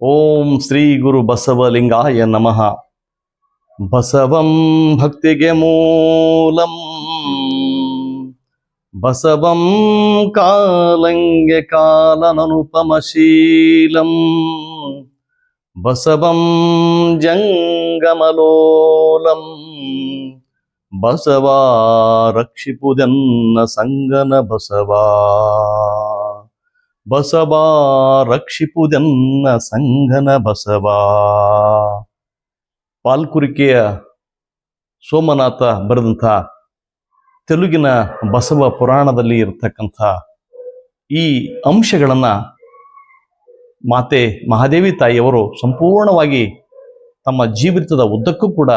ಓಂ ಶ್ರೀ ಗುರು ಬಸವಲಿಂಗಾಯ ನಮಃ ಬಸವಂ ಭಕ್ತಿಗೆ ಮೂಲಂ ಬಸವಂ ಕಾಲಂಗೆ ಕಾಲನನುಪಮಶೀಲಂ ಬಸವಂ ಜಂಗಮಲೋಲಂ ಬಸವ ರಕ್ಷಿಪುದನ್ನ ಸಂಗನ ಬಸವಾ ಬಸವ ರಕ್ಷಿಪುದನ್ನ ಸಂಘನ ಬಸವಾ. ಪಾಲ್ಕುರಿಕೆಯ ಸೋಮನಾಥ ಬರೆದಂಥ ತೆಲುಗಿನ ಬಸವ ಪುರಾಣದಲ್ಲಿ ಇರತಕ್ಕಂಥ ಈ ಅಂಶಗಳನ್ನು ಮಾತೆ ಮಹಾದೇವಿ ತಾಯಿಯವರು ಸಂಪೂರ್ಣವಾಗಿ ತಮ್ಮ ಜೀವಿತದ ಉದ್ದಕ್ಕೂ ಕೂಡ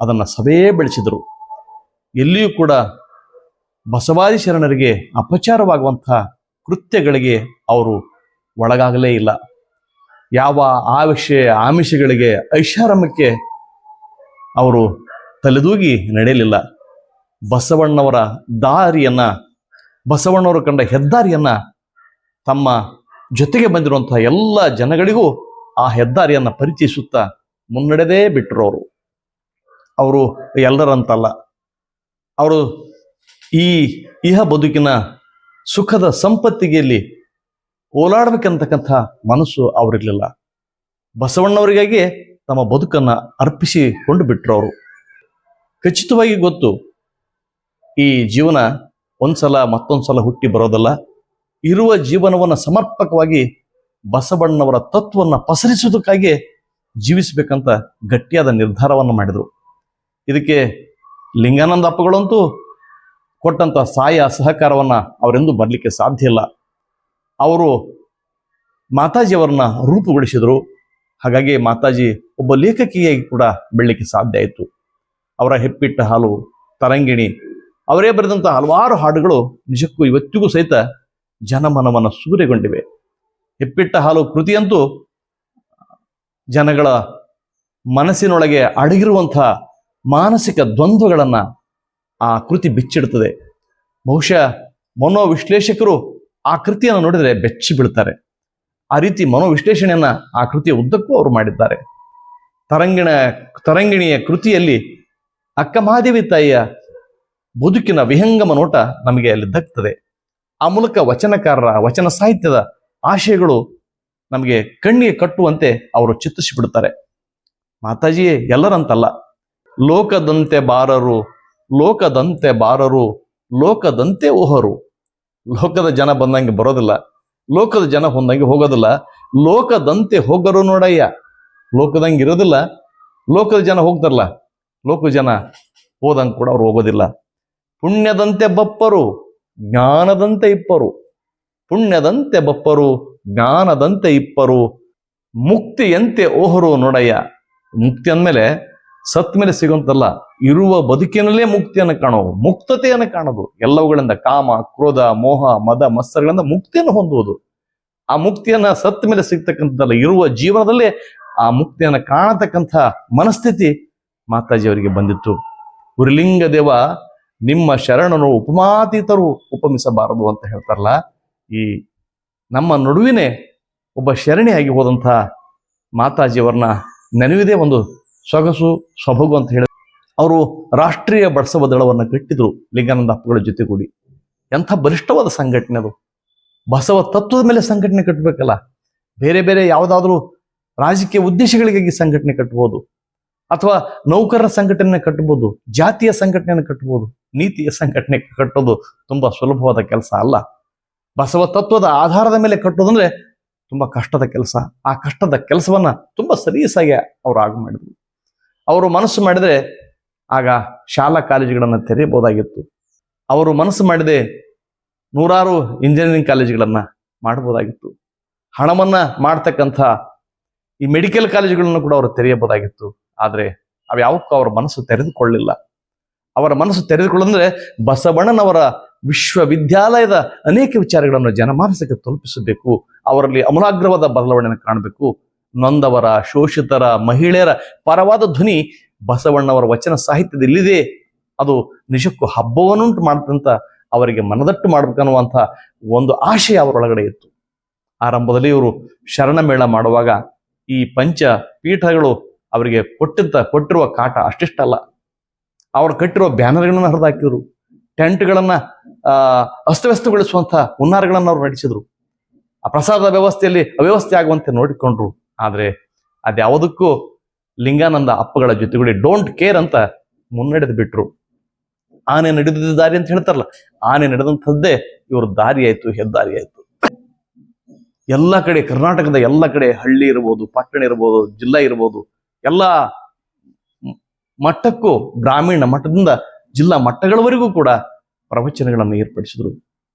ಅದನ್ನು ಸಭೆಯೇ ಬೆಳೆಸಿದರು. ಎಲ್ಲಿಯೂ ಕೂಡ ಬಸವಾದಿ ಶರಣರಿಗೆ ಅಪಚಾರವಾಗುವಂಥ ಕೃತ್ಯಗಳಿಗೆ ಅವರು ಒಳಗಾಗಲೇ ಇಲ್ಲ. ಯಾವ ಆವಿಷ ಆಮಿಷಗಳಿಗೆ ಐಷಾರಾಮಕ್ಕೆ ಅವರು ತಲೆದೂಗಿ ನಡೆಯಲಿಲ್ಲ. ಬಸವಣ್ಣವರ ದಾರಿಯನ್ನ, ಬಸವಣ್ಣವರು ಕಂಡ ಹೆದ್ದಾರಿಯನ್ನ ತಮ್ಮ ಜೊತೆಗೆ ಬಂದಿರುವಂತಹ ಎಲ್ಲ ಜನಗಳಿಗೂ ಆ ಹೆದ್ದಾರಿಯನ್ನ ಪರಿಚಯಿಸುತ್ತಾ ಮುನ್ನಡೆದೇ ಬಿಟ್ಟರು ಅವರು ಅವರು ಎಲ್ಲರಂತಲ್ಲ. ಅವರು ಈ ಇಹ ಬದುಕಿನ ಸುಖದ ಸಂಪತ್ತಿಗೆಯಲ್ಲಿ ಓಲಾಡ್ಬೇಕಂತಕ್ಕಂಥ ಮನಸ್ಸು ಅವರಿರಲಿಲ್ಲ. ಬಸವಣ್ಣವರಿಗಾಗಿ ತಮ್ಮ ಬದುಕನ್ನ ಅರ್ಪಿಸಿಕೊಂಡು ಬಿಟ್ರು ಅವರು ಖಚಿತವಾಗಿ ಗೊತ್ತು, ಈ ಜೀವನ ಒಂದ್ಸಲ ಮತ್ತೊಂದ್ಸಲ ಹುಟ್ಟಿ ಬರೋದಲ್ಲ. ಇರುವ ಜೀವನವನ್ನು ಸಮರ್ಪಕವಾಗಿ ಬಸವಣ್ಣವರ ತತ್ವವನ್ನು ಪಸರಿಸುವುದಕ್ಕಾಗಿ ಜೀವಿಸಬೇಕಂತ ಗಟ್ಟಿಯಾದ ನಿರ್ಧಾರವನ್ನು ಮಾಡಿದರು. ಇದಕ್ಕೆ ಲಿಂಗಾನಂದ ಅಪ್ಪಗಳಂತೂ ಕೊಟ್ಟಂತ ಸಹಾಯ, ಸಹಕಾರವನ್ನ ಅವರೆಂದು ಬರಲಿಕ್ಕೆ ಸಾಧ್ಯ ಇಲ್ಲ. ಅವರು ಮಾತಾಜಿಯವರನ್ನ ರೂಪುಗೊಳಿಸಿದರು. ಹಾಗಾಗಿ ಮಾತಾಜಿ ಒಬ್ಬ ಲೇಖಕಿಯಾಗಿ ಕೂಡ ಬೆಳಲಿಕ್ಕೆ ಸಾಧ್ಯ ಆಯಿತು. ಅವರ ಹೆಪ್ಪಿಟ್ಟ ಹಾಲು, ತರಂಗಿಣಿ, ಅವರೇ ಬರೆದಂಥ ಹಲವಾರು ಹಾಡುಗಳು ನಿಜಕ್ಕೂ ಇವತ್ತಿಗೂ ಸಹಿತ ಜನಮನವನ್ನು ಸೂರೆಗೊಂಡಿವೆ. ಹೆಪ್ಪಿಟ್ಟ ಹಾಲು ಕೃತಿಯಂತೂ ಜನಗಳ ಮನಸ್ಸಿನೊಳಗೆ ಅಡಗಿರುವಂಥ ಮಾನಸಿಕ ದ್ವಂದ್ವಗಳನ್ನು ಆ ಕೃತಿ ಬಿಚ್ಚಿಡುತ್ತದೆ ಬಹುಶಃ ಮನೋವಿಶ್ಲೇಷಕರು ಆ ಕೃತಿಯನ್ನು ನೋಡಿದರೆ ಬೆಚ್ಚಿ ಬೀಳ್ತಾರೆ. ಆ ರೀತಿ ಮನೋವಿಶ್ಲೇಷಣೆಯನ್ನ ಆ ಕೃತಿಯ ಉದ್ದಕ್ಕೂ ಅವರು ಮಾಡಿದ್ದಾರೆ. ತರಂಗಿಣ, ತರಂಗಿಣಿಯ ಕೃತಿಯಲ್ಲಿ ಅಕ್ಕ ಮಹಾದೇವಿ ತಾಯಿಯ ಬದುಕಿನ ವಿಹಂಗಮ ನೋಟ ನಮಗೆ ಅಲ್ಲಿ ದಕ್ತದೆ. ಆ ಮೂಲಕ ವಚನಕಾರರ, ವಚನ ಸಾಹಿತ್ಯದ ಆಶಯಗಳು ನಮಗೆ ಕಣ್ಣಿಗೆ ಕಟ್ಟುವಂತೆ ಅವರು ಚಿತ್ತಿಸಿಬಿಡುತ್ತಾರೆ ಮಾತಾಜಿಯೇ ಎಲ್ಲರಂತಲ್ಲ. ಲೋಕದಂತೆ ಬಾರರು ಲೋಕದಂತೆ ಬಾರರು, ಲೋಕದಂತೆ ಓಹರು. ಲೋಕದ ಜನ ಬಂದಂಗೆ ಬರೋದಿಲ್ಲ, ಲೋಕದ ಜನ ಹೊಂದಂಗೆ ಹೋಗೋದಿಲ್ಲ. ಲೋಕದಂತೆ ಹೋಗರು ನೋಡಯ್ಯ. ಲೋಕದಂಗೆ ಇರೋದಿಲ್ಲ, ಲೋಕದ ಜನ ಹೋಗ್ತಾರಲ್ಲ ಲೋಕ ಜನ ಹೋದಂಗೆ ಕೂಡ ಅವ್ರು ಹೋಗೋದಿಲ್ಲ. ಪುಣ್ಯದಂತೆ ಬಪ್ಪರು, ಜ್ಞಾನದಂತೆ ಇಪ್ಪರು. ಪುಣ್ಯದಂತೆ ಬಪ್ಪರು, ಜ್ಞಾನದಂತೆ ಇಪ್ಪರು. ಮುಕ್ತಿಯಂತೆ ಓಹರು ನೋಡಯ್ಯ. ಮುಕ್ತಿ ಅಂದಮೇಲೆ ಸತ್ ಮೇಲೆ ಸಿಗುವಂತಲ್ಲ, ಇರುವ ಬದುಕಿನಲ್ಲೇ ಮುಕ್ತಿಯನ್ನು ಕಾಣೋದು ಮುಕ್ತತೆಯನ್ನು ಕಾಣೋದು ಎಲ್ಲವುಗಳಿಂದ ಕಾಮ, ಕ್ರೋಧ, ಮೋಹ, ಮದ, ಮತ್ಸರಗಳಿಂದ ಮುಕ್ತಿಯನ್ನು ಹೊಂದುವುದು. ಆ ಮುಕ್ತಿಯನ್ನ ಸತ್ ಮೇಲೆ ಸಿಗ್ತಕ್ಕಂಥದ್ದಲ್ಲ, ಇರುವ ಜೀವನದಲ್ಲೇ ಆ ಮುಕ್ತಿಯನ್ನು ಕಾಣತಕ್ಕಂಥ ಮನಸ್ಥಿತಿ ಮಾತಾಜಿ ಅವರಿಗೆ ಬಂದಿತ್ತು. ಉರಿಲಿಂಗ ದೇವ ನಿಮ್ಮ ಶರಣನು ಉಪಮಾತೀತರು ಉಪಮಿಸಬಾರದು ಅಂತ ಹೇಳ್ತಾರಲ್ಲ, ಈ ನಮ್ಮ ನಡುವಿನೇ ಒಬ್ಬ ಶರಣಿಯಾಗಿ ಹೋದಂಥ ಮಾತಾಜಿಯವರನ್ನ ನೆನವಿದೆ ಒಂದು ಸೊಗಸು, ಸೊಬಗು ಅಂತ ಹೇಳಿ ಅವರು ರಾಷ್ಟ್ರೀಯ ಬಡಸವ ದಳವನ್ನು ಕಟ್ಟಿದ್ರು ಲಿಂಗಾನಂದ ಅಪ್ಪಗಳ ಜೊತೆಗೂಡಿ. ಎಂಥ ಬಲಿಷ್ಠವಾದ ಸಂಘಟನೆ ಅದು. ಬಸವ ತತ್ವದ ಮೇಲೆ ಸಂಘಟನೆ ಕಟ್ಟಬೇಕಲ್ಲ ಬೇರೆ ಬೇರೆ ಯಾವುದಾದ್ರೂ ರಾಜಕೀಯ ಉದ್ದೇಶಗಳಿಗಾಗಿ ಸಂಘಟನೆ ಕಟ್ಟಬಹುದು ಅಥವಾ ನೌಕರರ ಸಂಘಟನೆ ಕಟ್ಟಬಹುದು ಜಾತಿಯ ಸಂಘಟನೆಯನ್ನು ಕಟ್ಟಬಹುದು ನೀತಿಯ ಸಂಘಟನೆ ಕಟ್ಟೋದು ತುಂಬಾ ಸುಲಭವಾದ ಕೆಲಸ ಅಲ್ಲ. ಬಸವ ತತ್ವದ ಆಧಾರದ ಮೇಲೆ ಕಟ್ಟೋದಂದ್ರೆ ತುಂಬಾ ಕಷ್ಟದ ಕೆಲಸ. ಆ ಕಷ್ಟದ ಕೆಲಸವನ್ನ ತುಂಬಾ ಸಲೀಸಾಗಿ ಅವರು ಆಗ ಮಾಡಿದ್ರು. ಅವರು ಮನಸ್ಸು ಮಾಡಿದರೆ ಆಗ ಶಾಲಾ ಕಾಲೇಜುಗಳನ್ನು ತೆರೆಯಬಹುದಾಗಿತ್ತು. ಅವರು ಮನಸ್ಸು ಮಾಡಿದೆ ನೂರಾರು ಇಂಜಿನಿಯರಿಂಗ್ ಕಾಲೇಜುಗಳನ್ನು ಮಾಡಬಹುದಾಗಿತ್ತು. ಹಣವನ್ನು ಮಾಡ್ತಕ್ಕಂಥ ಈ ಮೆಡಿಕಲ್ ಕಾಲೇಜುಗಳನ್ನು ಕೂಡ ಅವರು ತೆರೆಯಬಹುದಾಗಿತ್ತು. ಆದರೆ ಅವ್ಯಾವಕ್ಕೂ ಅವರ ಮನಸ್ಸು ತೆರೆದುಕೊಳ್ಳಿಲ್ಲ ಅವರ ಮನಸ್ಸು ತೆರೆದುಕೊಳ್ಳಂದ್ರೆ ಬಸವಣ್ಣನವರ ವಿಶ್ವವಿದ್ಯಾಲಯದ ಅನೇಕ ವಿಚಾರಗಳನ್ನು ಜನಮಾನಸಕ್ಕೆ ತಲುಪಿಸಬೇಕು. ಅವರಲ್ಲಿ ಅಮೂಲಾಗ್ರವಾದ ಬದಲಾವಣೆಯನ್ನು ಕಾಣಬೇಕು. ನೊಂದವರ, ಶೋಷಿತರ, ಮಹಿಳೆಯರ ಪರವಾದ ಧ್ವನಿ ಬಸವಣ್ಣವರ ವಚನ ಸಾಹಿತ್ಯದಲ್ಲಿದೆ ಅದು ನಿಜಕ್ಕೂ ಹಬ್ಬವನ್ನುಂಟು ಮಾಡ್ತಂತ ಅವರಿಗೆ ಮನದಟ್ಟು ಮಾಡ್ಬೇಕನ್ನುವಂಥ ಒಂದು ಆಶಯ ಅವರೊಳಗಡೆ ಇತ್ತು. ಆರಂಭದಲ್ಲಿ ಇವರು ಶರಣ ಮೇಳ ಮಾಡುವಾಗ ಈ ಪಂಚ ಪೀಠಗಳು ಅವರಿಗೆ ಕೊಟ್ಟಂತ ಕೊಟ್ಟಿರುವ ಕಾಟ ಅಷ್ಟಿಷ್ಟಲ್ಲ ಅವ್ರು ಕಟ್ಟಿರುವ ಬ್ಯಾನರ್ಗಳನ್ನು ಹರಿದಾಕಿದ್ರು. ಟೆಂಟ್ಗಳನ್ನ, ಆ ಅಸ್ತವ್ಯಸ್ತಗೊಳಿಸುವಂತಹ ಅವರು ಅವ್ರು ನಡೆಸಿದ್ರು. ಆ ಪ್ರಸಾದ ವ್ಯವಸ್ಥೆಯಲ್ಲಿ ಅವ್ಯವಸ್ಥೆ ಆಗುವಂತೆ ನೋಡಿಕೊಂಡ್ರು. ಆದ್ರೆ ಅದ್ಯಾವುದಕ್ಕೂ ಲಿಂಗಾನಂದ ಅಪ್ಪಗಳ ಜೊತೆಗೂಡಿ ಡೋಂಟ್ ಕೇರ್ ಅಂತ ಮುನ್ನಡೆದು ಬಿಟ್ರು. ಆನೆ ನಡೆದಿದ್ದ ದಾರಿ ಅಂತ ಹೇಳ್ತಾರಲ್ಲ, ಆನೆ ನಡೆದಂಥದ್ದೇ ಇವ್ರ ದಾರಿ ಆಯ್ತು ಹೆದ್ದಾರಿ ಆಯ್ತು ಎಲ್ಲ ಕಡೆ ಕರ್ನಾಟಕದ ಎಲ್ಲ ಕಡೆ ಹಳ್ಳಿ ಇರ್ಬೋದು, ಪಟ್ಟಣ ಇರ್ಬೋದು, ಜಿಲ್ಲಾ ಇರ್ಬೋದು, ಎಲ್ಲ ಮಟ್ಟಕ್ಕೂ, ಗ್ರಾಮೀಣ ಮಟ್ಟದಿಂದ ಜಿಲ್ಲಾ ಮಟ್ಟಗಳವರೆಗೂ ಕೂಡ ಪ್ರವಚನಗಳನ್ನು ಏರ್ಪಡಿಸಿದ್ರು,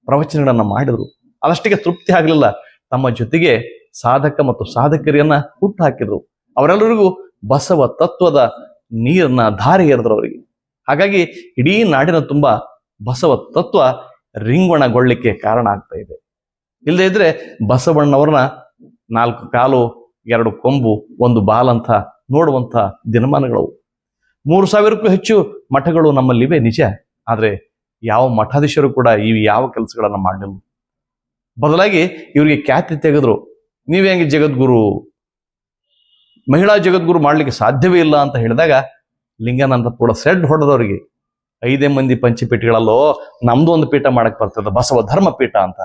ಪ್ರವಚನಗಳನ್ನು ಮಾಡಿದ್ರು. ಅದಷ್ಟಿಗೆ ತೃಪ್ತಿ ಆಗಲಿಲ್ಲ. ತಮ್ಮ ಜೊತೆಗೆ ಸಾಧಕ ಮತ್ತು ಸಾಧಕರಿಯನ್ನ ಹುಟ್ಟು ಹಾಕಿದ್ರು ಅವರೆಲ್ಲರಿಗೂ ಬಸವ ತತ್ವದ ನೀರನ್ನ ಧಾರೆ ಎರೆದ್ರು ಅವರಿಗೆ. ಹಾಗಾಗಿ ಇಡೀ ನಾಡಿನ ತುಂಬಾ ಬಸವ ತತ್ವ ರಿಂಗಣಗೊಳ್ಳಿಕ್ಕೆ ಕಾರಣ ಆಗ್ತಾ ಇದೆ. ಇಲ್ಲದೆ ಇದ್ರೆ ಬಸವಣ್ಣವ್ರನ್ನ ನಾಲ್ಕು ಕಾಲು, ಎರಡು ಕೊಂಬು, ಒಂದು ಬಾಲ್ ಅಂತ ನೋಡುವಂತ ದಿನಮಾನಗಳು ಮೂರು ಸಾವಿರಕ್ಕೂ ಹೆಚ್ಚು ಮಠಗಳು ನಮ್ಮಲ್ಲಿವೆ ನಿಜ. ಆದ್ರೆ ಯಾವ ಮಠಾಧೀಶರು ಕೂಡ ಇವು ಯಾವ ಕೆಲಸಗಳನ್ನ ಮಾಡಲಿಲ್ಲ. ಬದಲಾಗಿ ಇವರಿಗೆ ಖ್ಯಾತಿ ತೆಗೆದ್ರು. ನೀವೇ ಹೆಂಗೆ ಜಗದ್ಗುರು? ಮಹಿಳಾ ಜಗದ್ಗುರು ಮಾಡ್ಲಿಕ್ಕೆ ಸಾಧ್ಯವೇ ಇಲ್ಲ ಅಂತ ಹೇಳಿದಾಗ ಲಿಂಗಾನಂದ ಕೂಡ ಸೆಡ್ ಹೊಡೆದವ್ರಿಗೆ, ಐದೇ ಮಂದಿ ಪಂಚಪೀಠಗಳಲ್ಲೋ ನಮ್ದು ಒಂದು ಪೀಠ ಮಾಡಕ್ ಬರ್ತದ, ಬಸವ ಧರ್ಮ ಪೀಠ ಅಂತ.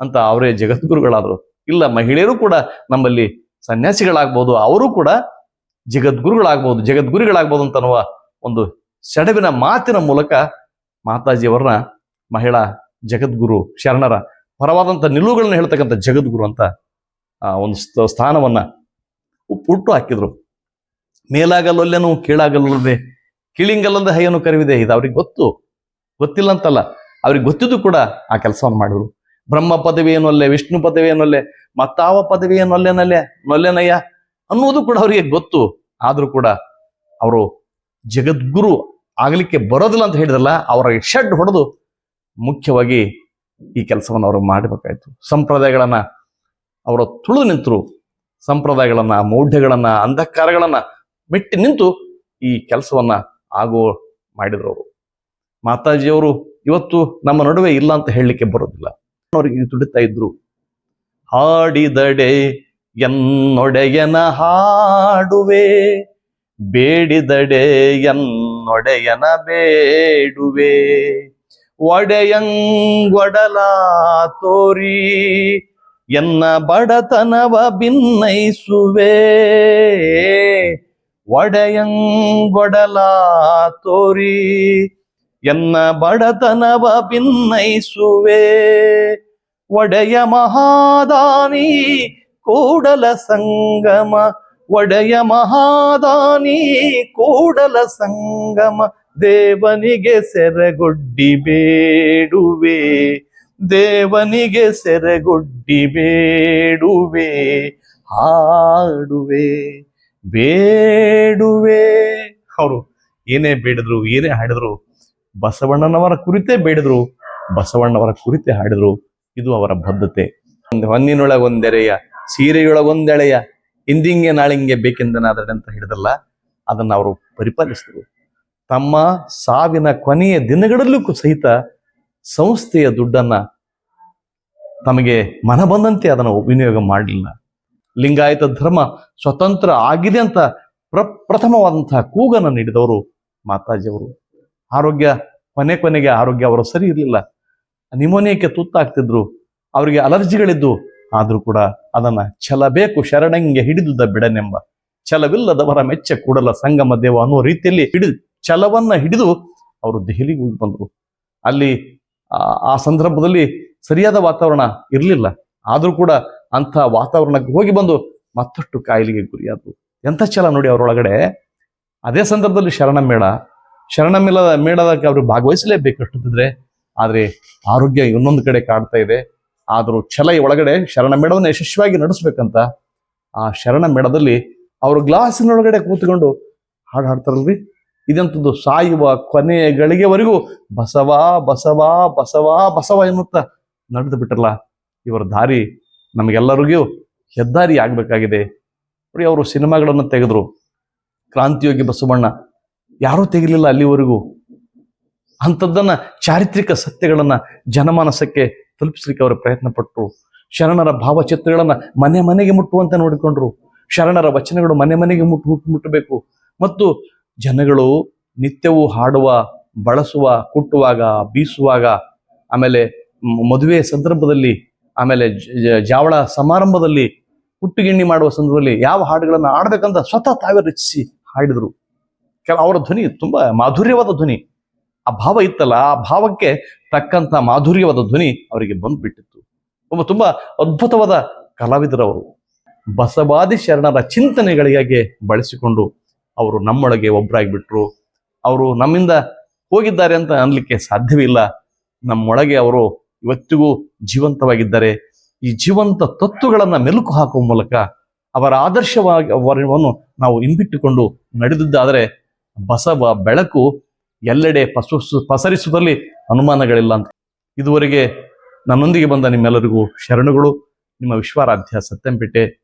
ಅಂತ ಅವರೇ ಜಗದ್ಗುರುಗಳಾದ್ರು. ಇಲ್ಲ, ಮಹಿಳೆಯರು ಕೂಡ ನಮ್ಮಲ್ಲಿ ಸನ್ಯಾಸಿಗಳಾಗ್ಬೋದು, ಅವರು ಕೂಡ ಜಗದ್ಗುರುಗಳಾಗ್ಬೋದು ಜಗದ್ಗುರುಗಳಾಗ್ಬೋದು ಅಂತ ಅನ್ನುವ ಒಂದು ಸೆಡವಿನ ಮಾತಿನ ಮೂಲಕ ಮಾತಾಜಿಯವರನ್ನ ಮಹಿಳಾ ಜಗದ್ಗುರು ಶರಣರ ಪರವಾದಂತ ನಿಲುವುಗಳನ್ನ ಹೇಳ್ತಕ್ಕಂಥ ಜಗದ್ಗುರು ಅಂತ ಒಂದು ಸ್ಥ- ಸ್ಥಾನವನ್ನ ಹುಟ್ಟು ಹಾಕಿದ್ರು. ಮೇಲಾಗಲ್ಲೊಲ್ಲೆನು ಕೀಳಾಗಲ್ಲದೆ ಕೀಳಿಂಗಲ್ಲದ ಹೈಯನ್ನು ಕರೆವಿದೆ. ಇದು ಅವ್ರಿಗೆ ಗೊತ್ತು. ಗೊತ್ತಿಲ್ಲ ಅಂತಲ್ಲ ಅವ್ರಿಗೆ ಗೊತ್ತಿದ್ದು ಕೂಡ ಆ ಕೆಲಸವನ್ನು ಮಾಡಿದ್ರು. ಬ್ರಹ್ಮ ಪದವಿ ಏನೊಲ್ಲೆ ವಿಷ್ಣು ಪದವಿ ಏನೊಲ್ಲೆ ಮತ್ತಾವ ಪದವಿ ಏನೊಲ್ಲೆನಲ್ಲೆ ನೊಲ್ಲೆನಯ್ಯ ಅನ್ನೋದು ಕೂಡ ಅವರಿಗೆ ಗೊತ್ತು. ಆದರೂ ಕೂಡ ಅವರು ಜಗದ್ಗುರು ಆಗಲಿಕ್ಕೆ ಬರೋದಿಲ್ಲ ಅಂತ ಹೇಳಿದ್ರಲ್ಲ, ಅವರ ಶೆಡ್ ಹೊಡೆದು ಮುಖ್ಯವಾಗಿ ಈ ಕೆಲಸವನ್ನು ಅವರು ಮಾಡಬೇಕಾಯ್ತು. ಸಂಪ್ರದಾಯಗಳನ್ನ ಅವರು ತುಳಿದು ನಿಂತರು, ಸಂಪ್ರದಾಯಗಳನ್ನ, ಮೌಢ್ಯಗಳನ್ನ, ಅಂಧಕಾರಗಳನ್ನು ಮೆಟ್ಟಿ ನಿಂತು ಈ ಕೆಲಸವನ್ನ ಆಗೋ ಮಾಡಿದ್ರು ಅವರು. ಮಾತಾಜಿಯವರು ಇವತ್ತು ನಮ್ಮ ನಡುವೆ ಇಲ್ಲ ಅಂತ ಹೇಳಲಿಕ್ಕೆ ಬರೋದಿಲ್ಲ. ಅವರಿಗೆ ತುಡಿತಾ ಇದ್ರು. ಹಾಡಿದಡೆ ಎನ್ನೊಡೆಯನ ಹಾಡುವೆ, ಬೇಡಿದಡೆ ಎನ್ನೊಡೆಯನ ಬೇಡುವೆ. ಒಡೆಯಂಗೊಡಲ ತೋರಿ ಎನ್ನ ಬಡತನವ ಭಿನ್ನೈಸುವೆ ಒಡೆಯಂಗೊಡಲ ತೋರಿ ಎನ್ನ ಬಡತನವ ಭಿನ್ನೈಸುವೆ ಒಡೆಯ ಮಹಾದಾನಿ ಕೂಡಲ ಸಂಗಮ, ಒಡೆಯ ಮಹಾದಾನಿ ಕೂಡಲ ಸಂಗಮ, ದೇವನಿಗೆ ಸೆರಗೊಡ್ಡಿ ಬೇಡುವೆ. ದೇವನಿಗೆ ಸೆರೆಗೊಡ್ಡಿ ಬೇಡುವೆ, ಹಾಡುವೆ, ಬೇಡುವೆ. ಅವರು ಏನೇ ಬೇಡಿದ್ರು, ಏನೇ ಹಾಡಿದ್ರು, ಬಸವಣ್ಣನವರ ಕುರಿತೇ ಬೇಡಿದ್ರು, ಬಸವಣ್ಣವರ ಕುರಿತೇ ಹಾಡಿದ್ರು, ಇದು ಅವರ ಬದ್ಧತೆ. ಒಂದು ಹೊನ್ನಿನೊಳಗೊಂದೆರೆಯ ಸೀರೆಯೊಳಗೊಂದೆಳೆಯ ಇಂದಿಂಗೆ ನಾಳಿಂಗೆ ಬೇಕೆಂದನಾದ್ರೆ ಅಂತ ಹಿಡಿದಲ್ಲ ಅದನ್ನ ಅವರು ಪರಿಪಾಲಿಸಿದ್ರು. ತಮ್ಮ ಸಾವಿನ ಕೊನೆಯ ದಿನಗಳಲ್ಲೂ ಸಹಿತ ಸಂಸ್ಥೆಯ ದುಡ್ಡನ್ನ ತಮಗೆ ಮನ ಬಂದಂತೆ ಅದನ್ನು ವಿನಿಯೋಗ ಮಾಡಲಿಲ್ಲ. ಲಿಂಗಾಯತ ಧರ್ಮ ಸ್ವತಂತ್ರ ಆಗಿದೆ ಅಂತ ಪ್ರ, ಪ್ರಥಮವಾದಂತಹ ಕೂಗನ್ನು ನೀಡಿದವರು ಮಾತಾಜಿಯವರು ಆರೋಗ್ಯ, ಕೊನೆ ಕೊನೆಗೆ ಆರೋಗ್ಯ ಅವರು ಸರಿ ಇರಲಿಲ್ಲ. ನಿಮೋನಿಯಕ್ಕೆ ತುತ್ತಾಗ್ತಿದ್ರು, ಅವರಿಗೆ ಅಲರ್ಜಿಗಳಿದ್ದು, ಆದರೂ ಕೂಡ ಅದನ್ನ ಛಲಬೇಕು, ಶರಣಂಗೆ ಹಿಡಿದುದ ಬಿಡನೆಂಬ ಛಲವಿಲ್ಲದವರ ಮೆಚ್ಚ ಕೂಡಲ ಸಂಗಮ ದೇವ ಅನ್ನೋ ರೀತಿಯಲ್ಲಿ ಹಿಡಿದು, ಛಲವನ್ನ ಹಿಡಿದು ಅವರು ದೆಹಲಿಗೆ ಹೋಗಿ ಬಂದರು. ಅಲ್ಲಿ ಆ- ಸಂದರ್ಭದಲ್ಲಿ ಸರಿಯಾದ ವಾತಾವರಣ ಇರಲಿಲ್ಲ. ಆದರೂ ಕೂಡ ಅಂಥ ವಾತಾವರಣಕ್ಕೆ ಹೋಗಿ ಬಂದು ಮತ್ತಷ್ಟು ಕಾಯಿಲೆಗೆ ಗುರಿಯಾದವು ಎಂಥ ಛಲ ನೋಡಿ ಅವರೊಳಗಡೆ ಅದೇ ಸಂದರ್ಭದಲ್ಲಿ ಶರಣ ಮೇಳ. ಶರಣ ಮೇಳದ, ಮೇಳದಕ್ಕೆ ಅವರು ಭಾಗವಹಿಸಲೇಬೇಕು ಅಷ್ಟೊತ್ತಿದ್ರೆ ಆದರೆ ಆರೋಗ್ಯ ಇನ್ನೊಂದು ಕಡೆ ಕಾಡ್ತಾ ಇದೆ. ಆದರೂ ಛಲ ಒಳಗಡೆ ಶರಣ ಮೇಳವನ್ನು ಯಶಸ್ವಿಯಾಗಿ ನಡೆಸ್ಬೇಕಂತ, ಆ ಶರಣ ಮೇಳದಲ್ಲಿ ಅವರು ಗ್ಲಾಸಿನೊಳಗಡೆ ಕೂತ್ಕೊಂಡು ಹಾಡು ಹಾಡ್ತಾರಲ್ರಿ? ಇದೆಂಥದ್ದು ಸಾಯುವ ಕೊನೆಯ ಗಳಿಗೆವರೆಗೂ ಬಸವ ಬಸವ ಬಸವ ಬಸವ ಎನ್ನುತ್ತ ನಡೆದು ಇವರ ದಾರಿ ನಮಗೆಲ್ಲರಿಗೂ ಹೆದ್ದಾರಿ ಆಗ್ಬೇಕಾಗಿದೆ. ನೋಡಿ, ಅವರು ಸಿನಿಮಾಗಳನ್ನು ತೆಗೆದ್ರು. ಕ್ರಾಂತಿಯೋಗಿ ಬಸವಣ್ಣ ಯಾರೂ ತೆಗಿಲಿಲ್ಲ ಅಲ್ಲಿವರೆಗೂ. ಅಂಥದ್ದನ್ನ ಚಾರಿತ್ರಿಕ ಸತ್ಯಗಳನ್ನ ಜನಮಾನಸಕ್ಕೆ ತಲುಪಿಸ್ಲಿಕ್ಕೆ ಅವರು ಪ್ರಯತ್ನ ಪಟ್ಟರು ಶರಣರ ಭಾವಚಿತ್ರಗಳನ್ನ ಮನೆ ಮನೆಗೆ ಮುಟ್ಟುವಂತೆ ನೋಡಿಕೊಂಡ್ರು. ಶರಣರ ವಚನಗಳು ಮನೆ ಮನೆಗೆ ಮುಟ್ಟು ಮುಟ್ಟು ಮುಟ್ಟಬೇಕು. ಮತ್ತು ಜನಗಳು ನಿತ್ಯವೂ ಹಾಡುವ, ಬಳಸುವ, ಕುಟ್ಟುವಾಗ, ಬೀಸುವಾಗ, ಆಮೇಲೆ ಮದುವೆ ಸಂದರ್ಭದಲ್ಲಿ, ಆಮೇಲೆ ಜಾವಳ ಸಮಾರಂಭದಲ್ಲಿ, ಹುಟ್ಟುಗಿಣ್ಣಿ ಮಾಡುವ ಸಂದರ್ಭದಲ್ಲಿ ಯಾವ ಹಾಡುಗಳನ್ನು ಆಡ್ಬೇಕಂತ ಸ್ವತಃ ತಾವೇ ರಚಿಸಿ ಹಾಡಿದರು. ಕೆಲ, ಅವರ ಧ್ವನಿ ತುಂಬಾ ಮಾಧುರ್ಯವಾದ ಧ್ವನಿ. ಆ ಭಾವ ಇತ್ತಲ್ಲ, ಆ ಭಾವಕ್ಕೆ ತಕ್ಕಂತ ಮಾಧುರ್ಯವಾದ ಧ್ವನಿ ಅವರಿಗೆ ಬಂದ್ಬಿಟ್ಟಿತ್ತು. ಒಬ್ಬ ತುಂಬಾ ಅದ್ಭುತವಾದ ಕಲಾವಿದರವರು. ಬಸವಾದಿ ಶರಣರ ಚಿಂತನೆಗಳಿಗಾಗಿ ಬಳಸಿಕೊಂಡು ಅವರು ನಮ್ಮೊಳಗೆ ಒಬ್ಬರಾಗಿಬಿಟ್ರು ಅವರು ನಮ್ಮಿಂದ ಹೋಗಿದ್ದಾರೆ ಅಂತ ಅನ್ಲಿಕ್ಕೆ ಸಾಧ್ಯವಿಲ್ಲ. ನಮ್ಮೊಳಗೆ ಅವರು ಇವತ್ತಿಗೂ ಜೀವಂತವಾಗಿದ್ದಾರೆ. ಈ ಜೀವಂತ ತತ್ವಗಳನ್ನ ಮೆಲುಕು ಹಾಕುವ ಮೂಲಕ ಅವರ ಆದರ್ಶವಾಗಿ ಅವರನ್ನು ನಾವು ಹಿಂಬಿಟ್ಟುಕೊಂಡು ನಡೆದಿದ್ದಾದರೆ ಬಸವ ಬೆಳಕು ಎಲ್ಲೆಡೆ ಪಸು ಪಸರಿಸುವುದರಲ್ಲಿ ಅನುಮಾನಗಳಿಲ್ಲ ಅಂತ. ಇದುವರೆಗೆ ನನ್ನೊಂದಿಗೆ ಬಂದ ನಿಮ್ಮೆಲ್ಲರಿಗೂ ಶರಣುಗಳು. ನಿಮ್ಮ ವಿಶ್ವಾರಾಧ್ಯ ಸತ್ಯಂಪೇಟೆ.